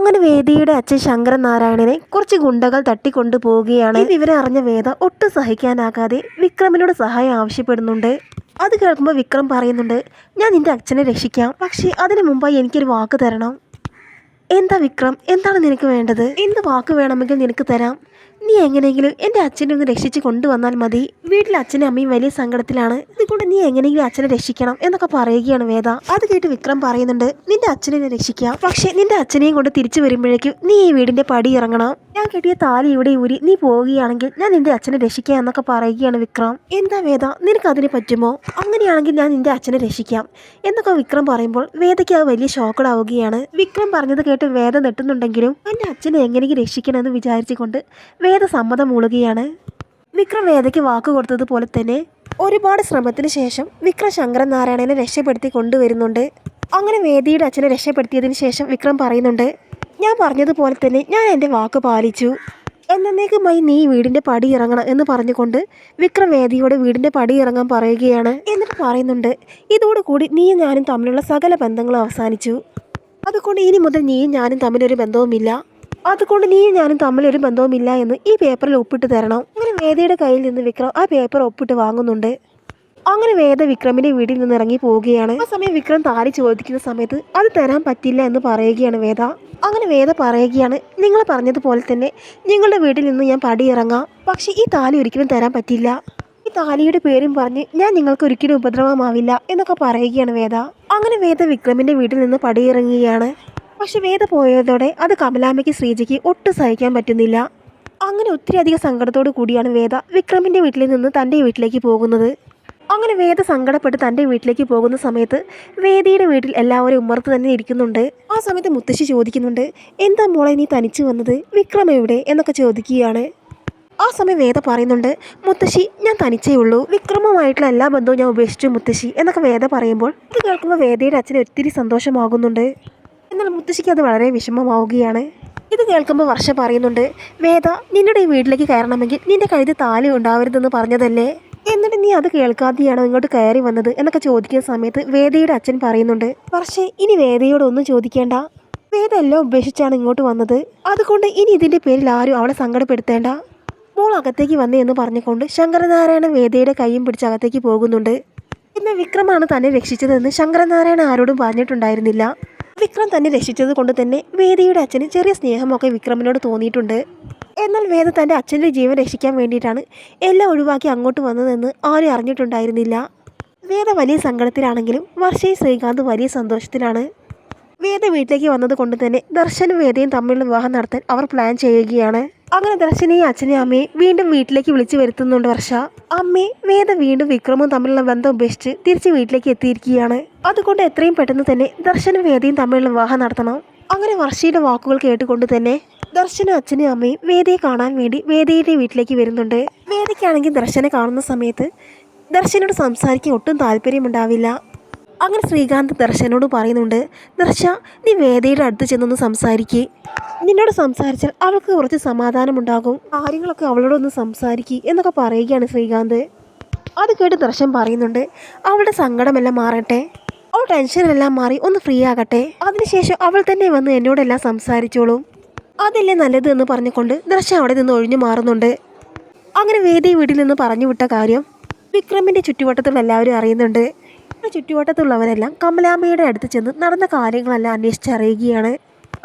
അങ്ങനെ വേദിയുടെ അച്ഛൻ ശങ്കരനാരായണനെ കുറച്ച് ഗുണ്ടകൾ തട്ടിക്കൊണ്ടു പോവുകയാണ് ഈ വിവരം അറിഞ്ഞ വേദ ഒട്ടും സഹിക്കാനാകാതെ വിക്രമിനോട് സഹായം ആവശ്യപ്പെടുന്നുണ്ട്. അത് കേൾക്കുമ്പോൾ വിക്രം പറയുന്നുണ്ട് ഞാൻ നിന്റെ അച്ഛനെ രക്ഷിക്കാം. പക്ഷേ അതിനു മുമ്പായി എനിക്കൊരു വാക്ക് തരണം. എന്താ വിക്രം? എന്താണ് നിനക്ക് വേണ്ടത്? എന്ത് വാക്ക് വേണമെങ്കിൽ നിനക്ക് തരാം. നീ എങ്ങനെയെങ്കിലും എന്റെ അച്ഛനെ ഒന്ന് രക്ഷിച്ച് കൊണ്ടുവന്നാൽ മതി. വീട്ടിൽ അച്ഛനും അമ്മയും വലിയ സങ്കടത്തിലാണ്. ഇതുകൊണ്ട് നീ എങ്ങനെയെങ്കിലും അച്ഛനെ രക്ഷിക്കണം എന്നൊക്കെ പറയുകയാണ് വേദ. അത് കേട്ട് വിക്രം പറയുന്നുണ്ട് നിന്റെ അച്ഛനെ രക്ഷിക്കാം. പക്ഷേ നിന്റെ അച്ഛനെയും കൊണ്ട് തിരിച്ചു വരുമ്പോഴേക്കും നീ ഈ വീടിന്റെ പടി ഇറങ്ങണം. ഞാൻ കെട്ടിയ താലി ഇവിടെ ഊരി നീ പോവുകയാണെങ്കിൽ ഞാൻ നിന്റെ അച്ഛനെ രക്ഷിക്കാം എന്നൊക്കെ പറയുകയാണ് വിക്രം. എന്താ വേദ നിനക്ക് അതിന് പറ്റുമോ? അങ്ങനെയാണെങ്കിൽ ഞാൻ നിന്റെ അച്ഛനെ രക്ഷിക്കാം എന്നൊക്കെ വിക്രം പറയുമ്പോൾ വേദയ്ക്ക് അത് വലിയ ഷോക്കഡാവുകയാണ് വിക്രം പറഞ്ഞത് കേട്ട് വേദ നെട്ടുന്നുണ്ടെങ്കിലും എന്റെ അച്ഛനെ എങ്ങനെയെങ്കിലും രക്ഷിക്കണമെന്ന് വിചാരിച്ചുകൊണ്ട് വേദ സമ്മതം മൂളുകയാണ്. വിക്രം വേദയ്ക്ക് വാക്ക് കൊടുത്തതുപോലെ തന്നെ ഒരുപാട് ശ്രമത്തിന് ശേഷം വിക്രം ശങ്കരൻ നാരായണനെ രക്ഷപ്പെടുത്തി കൊണ്ടുവരുന്നുണ്ട്. അങ്ങനെ വേദിയുടെ അച്ഛനെ രക്ഷപ്പെടുത്തിയതിന് ശേഷം വിക്രം പറയുന്നുണ്ട് ഞാൻ പറഞ്ഞതുപോലെ തന്നെ ഞാൻ എന്റെ വാക്ക് പാലിച്ചു. എന്നേക്കുമായി നീ വീടിന്റെ പടി ഇറങ്ങണം എന്ന് പറഞ്ഞുകൊണ്ട് വിക്രം വേദിയോട് വീടിന്റെ പടി ഇറങ്ങാൻ പറയുകയാണ്. എന്നിട്ട് പറയുന്നുണ്ട് ഇതോടുകൂടി നീയും ഞാനും തമ്മിലുള്ള സകല ബന്ധങ്ങളും അവസാനിച്ചു. അതുകൊണ്ട് ഇനി മുതൽ നീയും ഞാനും തമ്മിലൊരു ബന്ധവുമില്ല. അതുകൊണ്ട് നീയും ഞാനും തമ്മിലൊരു ബന്ധവുമില്ല എന്ന് ഈ പേപ്പറിൽ ഒപ്പിട്ട് തരണം. അങ്ങനെ വേദിയുടെ കയ്യിൽ നിന്ന് വിക്രം ആ പേപ്പർ ഒപ്പിട്ട് വാങ്ങുന്നുണ്ട്. അങ്ങനെ വേദ വിക്രമിന്റെ വീട്ടിൽ നിന്ന് ഇറങ്ങി പോവുകയാണ്. ആ സമയം വിക്രം താലി ചോദിക്കുന്ന സമയത്ത് അത് തരാൻ പറ്റില്ല എന്ന് പറയുകയാണ് വേദ. അങ്ങനെ വേദ പറയുകയാണ് നിങ്ങൾ പറഞ്ഞതുപോലെ തന്നെ നിങ്ങളുടെ വീട്ടിൽ നിന്ന് ഞാൻ പടിയിറങ്ങാം പക്ഷേ ഈ താലി ഒരിക്കലും തരാൻ പറ്റില്ല. ഈ താലിയുടെ പേരും പറഞ്ഞ് ഞാൻ നിങ്ങൾക്ക് ഒരിക്കലും ഉപദ്രവമാവില്ല എന്നൊക്കെ പറയുകയാണ് വേദ. അങ്ങനെ വേദ വിക്രമിന്റെ വീട്ടിൽ നിന്ന് പടിയിറങ്ങുകയാണ് പക്ഷെ വേദ പോയതോടെ അത് കമലാമ്മയ്ക്ക് ശ്രീജയ്ക്ക് ഒട്ടും സഹിക്കാൻ പറ്റുന്നില്ല. അങ്ങനെ ഒത്തിരി അധികം സങ്കടത്തോടു കൂടിയാണ് വേദ വിക്രമിന്റെ വീട്ടിൽ നിന്ന് തന്റെ വീട്ടിലേക്ക് പോകുന്നത്. അങ്ങനെ വേദ സങ്കടപ്പെട്ട് തന്റെ വീട്ടിലേക്ക് പോകുന്ന സമയത്ത് വേദിയുടെ വീട്ടിൽ എല്ലാവരും ഉമ്മർത്ത് തന്നെ ഇരിക്കുന്നുണ്ട്. ആ സമയത്ത് മുത്തശ്ശി ചോദിക്കുന്നുണ്ട് എന്താ മോളെ നീ തനിച്ചു വന്നത്? വിക്രം എവിടെ? എന്നൊക്കെ ചോദിക്കുകയാണ്. ആ സമയം വേദ പറയുന്നുണ്ട് മുത്തശ്ശി ഞാൻ തനിച്ചേ ഉള്ളൂ. വിക്രമമായിട്ടുള്ള എല്ലാ ബന്ധവും ഞാൻ ഉപേക്ഷിച്ചു മുത്തശ്ശി. എന്നൊക്കെ വേദ പറയുമ്പോൾ ഇത് കേൾക്കുമ്പോൾ വേദയുടെ അച്ഛന് ഒത്തിരി സന്തോഷമാകുന്നുണ്ട്. എന്നാൽ മുത്തശ്ശിക്ക് അത് വളരെ വിഷമമാവുകയാണ്. ഇത് കേൾക്കുമ്പോൾ വർഷ പറയുന്നുണ്ട് വേദ നിന്നോട് ഈ വീട്ടിലേക്ക് കയറണമെങ്കിൽ നിന്റെ കഴുത്തിൽ താലി ഉണ്ടാവരുതെന്ന് പറഞ്ഞതല്ലേ? എന്നിട്ട് നീ അത് കേൾക്കാതെയാണോ ഇങ്ങോട്ട് കയറി വന്നത് എന്നൊക്കെ ചോദിക്കുന്ന സമയത്ത് വേദയുടെ അച്ഛൻ പറയുന്നുണ്ട് പക്ഷേ ഇനി വേദയോട് ഒന്നും ചോദിക്കേണ്ട. വേദ എല്ലാം ഉപേക്ഷിച്ചാണ് ഇങ്ങോട്ട് വന്നത്. അതുകൊണ്ട് ഇനി ഇതിന്റെ പേരിൽ ആരും അവളെ സങ്കടപ്പെടുത്തേണ്ട. മോൾ അകത്തേക്ക് വന്നേ എന്ന് പറഞ്ഞുകൊണ്ട് ശങ്കരനാരായണ വേദയുടെ കൈയും പിടിച്ച് അകത്തേക്ക് പോകുന്നുണ്ട്. പിന്നെ വിക്രമാണ് തന്നെ രക്ഷിച്ചതെന്ന് ശങ്കരനാരായണ ആരോടും പറഞ്ഞിട്ടുണ്ടായിരുന്നില്ല. വിക്രം തന്നെ രക്ഷിച്ചത് കൊണ്ട് തന്നെ വേദിയുടെ അച്ഛന് ചെറിയ സ്നേഹമൊക്കെ വിക്രമിനോട് തോന്നിയിട്ടുണ്ട്. എന്നാൽ വേദ തന്റെ അച്ഛന്റെ ജീവൻ രക്ഷിക്കാൻ വേണ്ടിയിട്ടാണ് എല്ലാം ഒഴിവാക്കി അങ്ങോട്ട് വന്നതെന്ന് ആരും അറിഞ്ഞിട്ടുണ്ടായിരുന്നില്ല. വേദ വലിയ സങ്കടത്തിലാണെങ്കിലും വർഷയും ശ്രീകാന്ത് വലിയ സന്തോഷത്തിലാണ്. വേദ വീട്ടിലേക്ക് വന്നത് കൊണ്ട് തന്നെ ദർശനും വേദയും തമ്മിലുള്ള വിവാഹം നടത്താൻ അവർ പ്ലാൻ ചെയ്യുകയാണ്. അങ്ങനെ ദർശനെയും അച്ഛനെയും അമ്മയെ വീണ്ടും വീട്ടിലേക്ക് വിളിച്ചു വരുത്തുന്നുണ്ട് വർഷ. അമ്മയെ വേദ വീണ്ടും വിക്രമും തമ്മിലുള്ള ബന്ധം ഉപേക്ഷിച്ച് തിരിച്ച് വീട്ടിലേക്ക് എത്തിയിരിക്കുകയാണ്. അതുകൊണ്ട് എത്രയും പെട്ടെന്ന് തന്നെ ദർശനും വേദയും തമ്മിലുള്ള വിവാഹം നടത്തണം. അങ്ങനെ വർഷയുടെ വാക്കുകൾ കേട്ടുകൊണ്ട് തന്നെ ദർശനും അച്ഛനും അമ്മയും വേദയെ കാണാൻ വേണ്ടി വേദയുടെ വീട്ടിലേക്ക് വരുന്നുണ്ട്. വേദയ്ക്കാണെങ്കിൽ ദർശനെ കാണുന്ന സമയത്ത് ദർശനോട് സംസാരിക്കാൻ ഒട്ടും താല്പര്യമുണ്ടാവില്ല. അങ്ങനെ ശ്രീകാന്ത് ദർശനോട് പറയുന്നുണ്ട് ദർശ നീ വേദയുടെ അടുത്ത് ചെന്നൊന്ന് സംസാരിക്കേ. നിന്നോട് സംസാരിച്ചാൽ അവൾക്ക് കുറച്ച് സമാധാനമുണ്ടാകും. കാര്യങ്ങളൊക്കെ അവളോടൊന്ന് സംസാരിക്കുക എന്നൊക്കെ പറയുകയാണ് ശ്രീകാന്ത്. അത് കേട്ട് ദർശൻ പറയുന്നുണ്ട് അവളുടെ സങ്കടമെല്ലാം മാറട്ടെ. അവൾ ടെൻഷനെല്ലാം മാറി ഒന്ന് ഫ്രീ ആകട്ടെ. അതിനുശേഷം അവൾ തന്നെ വന്ന് എന്നോടെല്ലാം സംസാരിച്ചോളും. അതല്ലേ നല്ലത് എന്ന് പറഞ്ഞുകൊണ്ട് ദർശൻ അവിടെ നിന്ന് ഒഴിഞ്ഞു മാറുന്നുണ്ട്. അങ്ങനെ വേദി വീട്ടിൽ നിന്ന് പറഞ്ഞു വിട്ട കാര്യം വിക്രമിന്റെ ചുറ്റുവട്ടത്തുള്ള എല്ലാവരും അറിയുന്നുണ്ട്. ചുറ്റുവട്ടത്തുള്ളവരെല്ലാം കമലാമ്മയുടെ അടുത്ത് ചെന്ന് നടന്ന കാര്യങ്ങളെല്ലാം അന്വേഷിച്ചറിയുകയാണ്.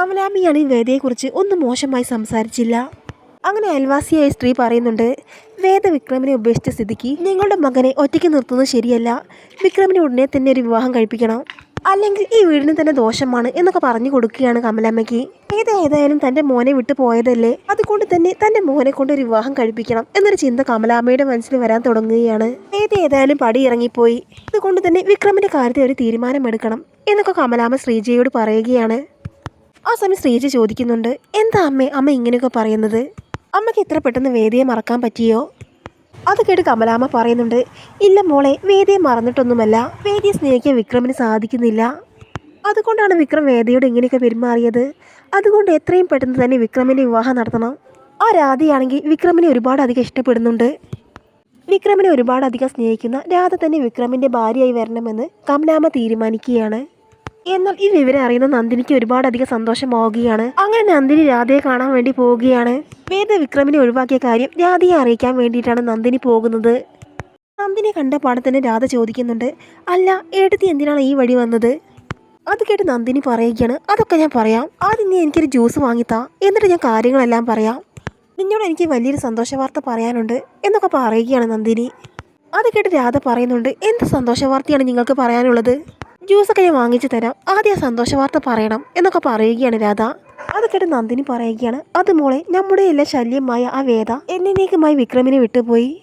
കമലാമ്മയാണ് ഈ വേദയെക്കുറിച്ച് ഒന്നും മോശമായി സംസാരിച്ചില്ല. അങ്ങനെ അയൽവാസിയായ സ്ത്രീ പറയുന്നുണ്ട് വേദ വിക്രമിനെ ഉപേക്ഷിച്ച സ്ഥിതിക്ക് നിങ്ങളുടെ മകനെ ഒറ്റയ്ക്ക് നിർത്തുന്നത് ശരിയല്ല. വിക്രമിനെ ഉടനെ തന്നെ ഒരു വിവാഹം കഴിപ്പിക്കണം. അല്ലെങ്കിൽ ഈ വീടിന് തന്നെ ദോഷമാണ് എന്നൊക്കെ പറഞ്ഞു കൊടുക്കുകയാണ് കമലമ്മയ്ക്ക്. ഏത് ഏതായാലും തന്റെ മോനെ വിട്ടു പോയതല്ലേ? അതുകൊണ്ട് തന്നെ തന്റെ മോനെ കൊണ്ട് ഒരു വിവാഹം കഴിപ്പിക്കണം എന്നൊരു ചിന്ത കമലാമ്മയുടെ മനസ്സിൽ വരാൻ തുടങ്ങുകയാണ്. ഏതേതായാലും പടി ഇറങ്ങിപ്പോയി. അതുകൊണ്ട് തന്നെ വിക്രമിന്റെ കാര്യത്തിൽ ഒരു തീരുമാനമെടുക്കണം എന്നൊക്കെ കമലാമ്മ ശ്രീജയോട് പറയുകയാണ്. ആ സമയം ശ്രീജ ചോദിക്കുന്നുണ്ട് എന്താ അമ്മേ? അമ്മ ഇങ്ങനെയൊക്കെ പറയുന്നത്? അമ്മയ്ക്ക് എത്ര പെട്ടെന്ന് വേദിയെ മറക്കാൻ പറ്റിയോ? അത് കേട്ട് കമലാമ്മ പറയുന്നുണ്ട് ഇല്ല മോളെ വേദിയെ മറന്നിട്ടൊന്നുമല്ല. വേദിയെ സ്നേഹിക്കാൻ വിക്രമിന് സാധിക്കുന്നില്ല. അതുകൊണ്ടാണ് വിക്രം വേദയോട് ഇങ്ങനെയൊക്കെ പെരുമാറിയത്. അതുകൊണ്ട് എത്രയും പെട്ടെന്ന് തന്നെ വിക്രമിന്റെ വിവാഹം നടത്തണം. ആ രാധയാണെങ്കിൽ വിക്രമിനെ ഒരുപാട് അധികം ഇഷ്ടപ്പെടുന്നുണ്ട്. വിക്രമിനെ ഒരുപാട് അധികം സ്നേഹിക്കുന്ന രാധ തന്നെ വിക്രമിന്റെ ഭാര്യയായി വരണമെന്ന് കമലാമ്മ തീരുമാനിക്കുകയാണ്. എന്നാൽ ഈ വിവരം അറിയുന്ന നന്ദിനിക്ക് ഒരുപാടധികം സന്തോഷമാവുകയാണ്. അങ്ങനെ നന്ദിനി രാധയെ കാണാൻ വേണ്ടി പോവുകയാണ്. വേദ വിക്രമിനെ ഒഴിവാക്കിയ കാര്യം രാധയെ അറിയിക്കാൻ വേണ്ടിയിട്ടാണ് നന്ദിനി പോകുന്നത്. നന്ദിനെ കണ്ട പാടത്തിന് രാധ ചോദിക്കുന്നുണ്ട് അല്ല എടുത്തി എന്തിനാണ് ഈ വഴി വന്നത്? അത് കേട്ട് നന്ദിനി പറയുകയാണ് അതൊക്കെ ഞാൻ പറയാം. ആദ്യം നീ എനിക്കൊരു ജ്യൂസ് വാങ്ങിത്താ എന്നിട്ട് ഞാൻ കാര്യങ്ങളെല്ലാം പറയാം. നിന്നോട് എനിക്ക് വലിയൊരു സന്തോഷ വാർത്ത പറയാനുണ്ട് എന്നൊക്കെ പറയുകയാണ് നന്ദിനി. അത് കേട്ട് രാധ പറയുന്നുണ്ട് എന്ത് സന്തോഷ വാർത്തയാണ് നിങ്ങൾക്ക് പറയാനുള്ളത്? ജ്യൂസൊക്കെ ഞാൻ വാങ്ങിച്ചു തരാം. ആദ്യം സന്തോഷ വാർത്ത പറയണം എന്നൊക്കെ പറയുകയാണ് രാധ. അത് കേട്ട് നന്ദിനി പറയുകയാണ്. അത് മോളെ നമ്മുടെ എല്ലാ ശല്യമായ ആ വേദ എന്നേക്കുമായി വിക്രമിനെ വിട്ടുപോയി.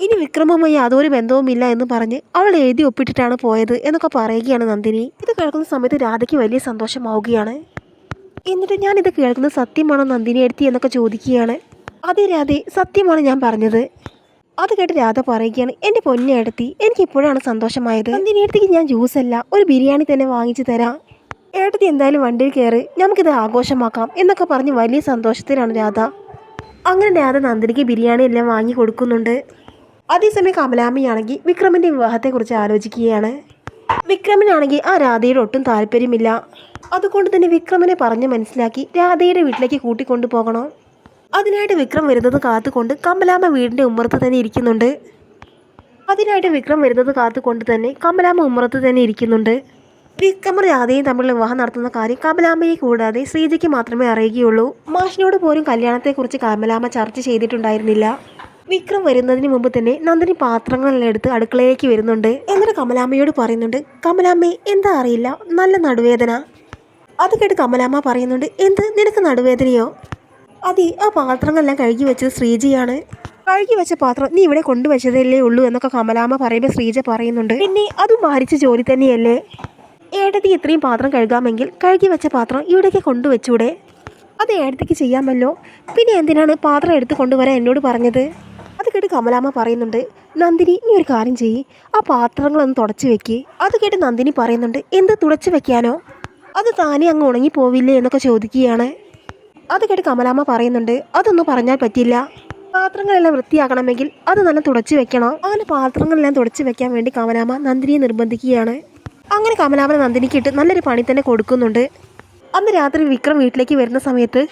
ഇനി വിക്രമമായി യാതൊരു ബന്ധവുമില്ല എന്ന് പറഞ്ഞ് അവൾ എഴുതി ഒപ്പിട്ടിട്ടാണ് പോയത് എന്നൊക്കെ പറയുകയാണ് നന്ദിനി. ഇത് കേൾക്കുന്ന സമയത്ത് രാധയ്ക്ക് വലിയ സന്തോഷമാവുകയാണ്. എന്നിട്ട് ഞാൻ ഇത് കേൾക്കുന്നത് സത്യമാണോ നന്ദിനി എടുത്തി എന്നൊക്കെ ചോദിക്കുകയാണ്. അതെ രാധേ സത്യമാണ് ഞാൻ പറഞ്ഞത്. അത് കേട്ട് രാധ പറയുകയാണ് എന്റെ പൊന്നെടുത്തി എനിക്ക് ഇപ്പോഴാണ് സന്തോഷമായത്. നന്ദിനി എടുത്തിക്ക് ഞാൻ ജ്യൂസ് അല്ല ഒരു ബിരിയാണി തന്നെ വാങ്ങിച്ചു തരാം. ഏട്ടത്തി എന്തായാലും വണ്ടിയിൽ കയറി നമുക്കിത് ആഘോഷമാക്കാം എന്നൊക്കെ പറഞ്ഞ് വലിയ സന്തോഷത്തിലാണ് രാധ. അങ്ങനെ രാധ നന്ദിനിക്ക് ബിരിയാണി എല്ലാം വാങ്ങി കൊടുക്കുന്നുണ്ട്. അതേസമയം കമലാമ്മയാണെങ്കിൽ വിക്രമിന്റെ വിവാഹത്തെക്കുറിച്ച് ആലോചിക്കുകയാണ്. വിക്രമിനാണെങ്കിൽ ആ രാധയുടെ ഒട്ടും താല്പര്യമില്ല. അതുകൊണ്ട് തന്നെ വിക്രമിനെ പറഞ്ഞ് മനസ്സിലാക്കി രാധയുടെ വീട്ടിലേക്ക് കൂട്ടിക്കൊണ്ടു പോകണം അതിനായിട്ട് വിക്രം വരുന്നത് കാത്തുകൊണ്ട് കമലാമ്മ വീടിന്റെ ഉമ്മറത്ത് തന്നെ ഇരിക്കുന്നുണ്ട്. അതിനായിട്ട് വിക്രം വരുന്നത് കാത്തുകൊണ്ട് തന്നെ കമലാമ്മ ഉമ്മറത്ത് തന്നെ ഇരിക്കുന്നുണ്ട്. വിക്രമ രാധയും തമ്മിൽ വിവാഹം നടത്തുന്ന കാര്യം കമലാമ്മയെ കൂടാതെ ശ്രീജയ്ക്ക് മാത്രമേ അറിയുകയുള്ളൂ. മാഷിനോട് പോലും കല്യാണത്തെക്കുറിച്ച് കമലാമ്മ ചർച്ച ചെയ്തിട്ടുണ്ടായിരുന്നില്ല. വിക്രം വരുന്നതിന് മുമ്പ് തന്നെ നന്ദിനി പാത്രങ്ങളെല്ലാം എടുത്ത് അടുക്കളയിലേക്ക് വരുന്നുണ്ട്. എന്നിട്ട് കമലാമ്മയോട് പറയുന്നുണ്ട് കമലാമ്മേ എന്താ അറിയില്ല? നല്ല നടുവേദന. അത് കേട്ട് കമലാമ്മ പറയുന്നുണ്ട് എന്ത്? നിനക്ക് നടുവേദനയോ? അതെ ആ പാത്രങ്ങളെല്ലാം കഴുകി വെച്ചത് ശ്രീജിയാണ്. കഴുകി വെച്ച പാത്രം നീ ഇവിടെ കൊണ്ടുവച്ചതല്ലേ ഉള്ളൂ എന്നൊക്കെ കമലാമ്മ പറയുമ്പോൾ ശ്രീജ പറയുന്നുണ്ട്. പിന്നെ അതും ഭാരിച്ച ജോലി തന്നെയല്ലേ? ഏടത്തി ഇത്രയും പാത്രം കഴുകാമെങ്കിൽ കഴുകി വെച്ച പാത്രം ഇവിടേക്ക് കൊണ്ടുവച്ചൂടെ? അത് ഏടത്തേക്ക് ചെയ്യാമല്ലോ. പിന്നെ എന്തിനാണ് പാത്രം എടുത്ത് കൊണ്ടുവരാൻ എന്നോട് പറഞ്ഞത്? അത് കേട്ട് കമലാമ്മ പറയുന്നുണ്ട് നന്ദിനി നീ ഒരു കാര്യം ചെയ്യ്. ആ പാത്രങ്ങളൊന്ന് തുടച്ചു വെക്ക്. അത് കേട്ട് നന്ദിനി പറയുന്നുണ്ട് എന്ത് തുടച്ചു വെക്കാനോ? അത് താനേ അങ്ങ് ഉണങ്ങി പോവില്ലേ എന്നൊക്കെ ചോദിക്കുകയാണ്. അത് കേട്ട് കമലാമ്മ പറയുന്നുണ്ട് അതൊന്നും പറഞ്ഞാൽ പറ്റില്ല. പാത്രങ്ങളെല്ലാം വൃത്തിയാക്കണമെങ്കിൽ അത് നല്ല തുടച്ചു വെക്കണം. അങ്ങനെ പാത്രങ്ങളെല്ലാം തുടച്ചു വെക്കാൻ വേണ്ടി കമലാമ്മ നന്ദിനിയെ നിർബന്ധിക്കുകയാണ്. അങ്ങനെ കമലാമ്മ നന്ദിനിക്ക് ഇട്ട് നല്ലൊരു പണി തന്നെ കൊടുക്കുന്നുണ്ട്. അന്ന് രാത്രി വിക്രം വീട്ടിലേക്ക് വരുന്ന സമയത്ത്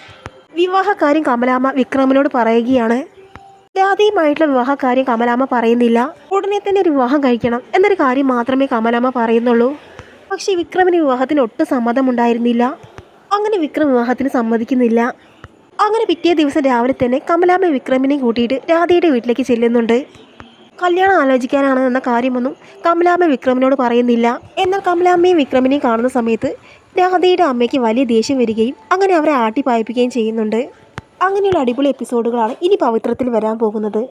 വിവാഹകാര്യം കമലാമ്മ വിക്രമിനോട് പറയുകയാണ്. രാധയുമായിട്ടുള്ള വിവാഹകാര്യം കമലാമ്മ പറയുന്നില്ല. ഉടനെ തന്നെ ഒരു വിവാഹം കഴിക്കണം എന്നൊരു കാര്യം മാത്രമേ കമലാമ്മ പറയുന്നുള്ളൂ. പക്ഷേ വിക്രമിന് വിവാഹത്തിന് ഒട്ടും സമ്മതമുണ്ടായിരുന്നില്ല. അങ്ങനെ വിക്രം വിവാഹത്തിന് സമ്മതിക്കുന്നില്ല. അങ്ങനെ പിറ്റേ ദിവസം രാവിലെ തന്നെ കമലാമ്മ വിക്രമിനെ കൂട്ടിയിട്ട് രാധയുടെ വീട്ടിലേക്ക് ചെല്ലുന്നുണ്ട്. കല്യാണം ആലോചിക്കാനാണ് എന്ന കാര്യമൊന്നും കമലാമ്മ വിക്രമിനോട് പറയുന്നില്ല. എന്നാൽ കമലാമ്മയും വിക്രമിനെയും കാണുന്ന സമയത്ത് രാധയുടെ അമ്മയ്ക്ക് വലിയ ദേഷ്യം വരികയും അങ്ങനെ അവരെ ആട്ടിപ്പായിപ്പിക്കുകയും ചെയ്യുന്നുണ്ട്. അങ്ങനെയുള്ള അടിപൊളി എപ്പിസോഡുകളാണ് ഇനി പവിത്രത്തിൽ വരാൻ പോകുന്നത്.